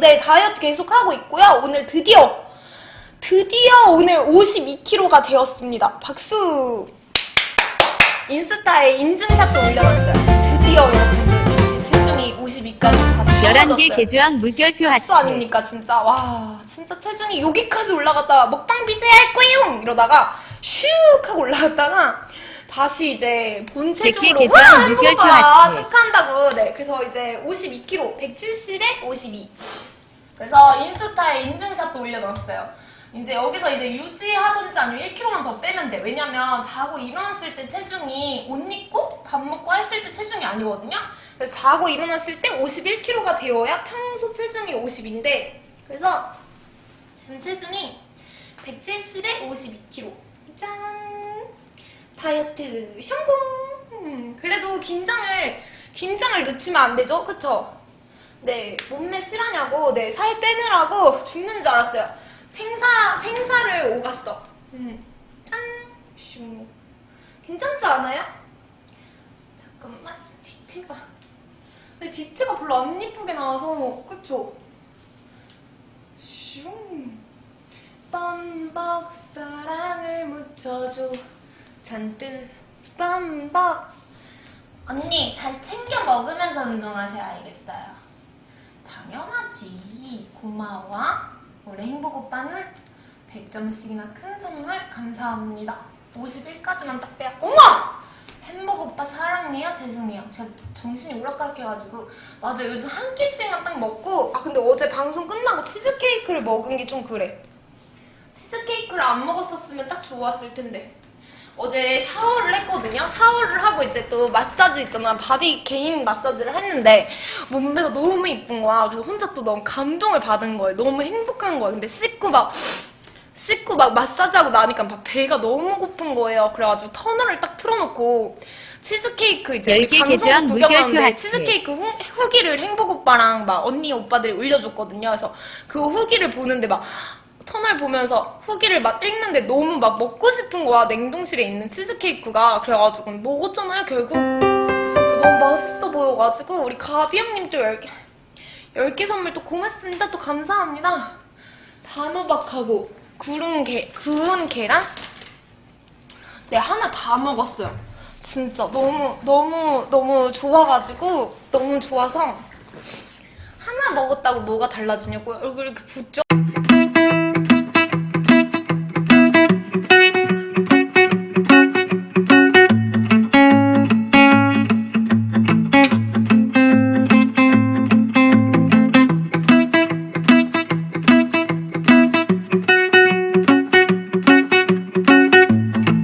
네, 다이어트 계속 하고 있고요. 오늘 드디어, 드디어 오늘 52kg가 되었습니다. 박수! 인스타에 인증샷도 올려놨어요. 드디어 여러분들, 제 체중이 52까지 다시 11개 떨어졌어요. 개조한 물결표 박수 하트. 아닙니까, 진짜. 와, 진짜 체중이 여기까지 올라갔다가 먹방 BJ 할 거예요! 이러다가 슉 하고 올라갔다가 다시 이제 본 체중으로 개개 와, 한번 물결표 봐! 하트. 축하한다고. 네, 그래서 이제 52kg, 170에 52. 그래서 인스타에 인증샷도 올려놨어요. 이제 여기서 이제 유지하던지 아니면 1kg만 더 빼면 돼. 왜냐면 자고 일어났을 때 체중이 옷 입고 밥 먹고 했을 때 체중이 아니거든요. 그래서 자고 일어났을 때 51kg가 되어야 평소 체중이 50인데 그래서 지금 체중이 170에 52kg. 짠! 다이어트 성공! 음, 그래도 긴장을 긴장을 늦추면 안 되죠, 그쵸? 네, 몸매 실하냐고, 네, 살 빼느라고 죽는 줄 알았어요. 생사, 생사를 오갔어. 음, 짠! 슝. 괜찮지 않아요? 잠깐만, 뒤태가. 근데 뒤태가 별로 안 이쁘게 나와서, 그쵸? 슝. 빰박 사랑을 묻혀줘. 잔뜩 빰박. 언니, 잘 챙겨 먹으면서 운동하세요, 알겠어요? 당연하지. 고마워. 우리 행복 오빠는 100점씩이나 큰 선물 감사합니다. 51까지만 딱 빼야. 어머! 행복 오빠 사랑해요. 죄송해요. 제가 정신이 오락가락해가지고 맞아 요즘 한 끼씩만 딱 먹고 아 근데 어제 방송 끝나고 치즈케이크를 먹은 게 좀 그래. 치즈케이크를 안 먹었었으면 딱 좋았을 텐데. 어제 샤워를 했거든요. 샤워를 하고 이제 또 마사지 있잖아. 바디 개인 마사지를 했는데 몸매가 너무 이쁜 거야. 그래서 혼자 또 너무 감동을 받은 거예요. 너무 행복한 거예요. 근데 씻고 막 씻고 막 마사지하고 나니까 막 배가 너무 고픈 거예요. 그래가지고 터널을 딱 틀어놓고 치즈케이크 이제 우리 10개 방송 개조한 물결표 구경하는데 하트. 치즈케이크 후, 후기를 행복 오빠랑 막 언니 오빠들이 올려줬거든요. 그래서 그 후기를 보는데 막 터널 보면서 후기를 막 읽는데 너무 막 먹고 싶은 거야. 냉동실에 있는 치즈케이크가. 그래가지고 먹었잖아요, 결국. 진짜 너무 맛있어 보여가지고 우리 가비 형님 또 10개, 10개 선물 또 고맙습니다. 또 감사합니다. 단호박하고 구운 게, 구운 계란? 네, 하나 다 먹었어요. 진짜 너무, 너무, 너무 좋아가지고, 너무 좋아서, 하나 먹었다고 뭐가 달라지냐고 얼굴 이렇게 붓죠?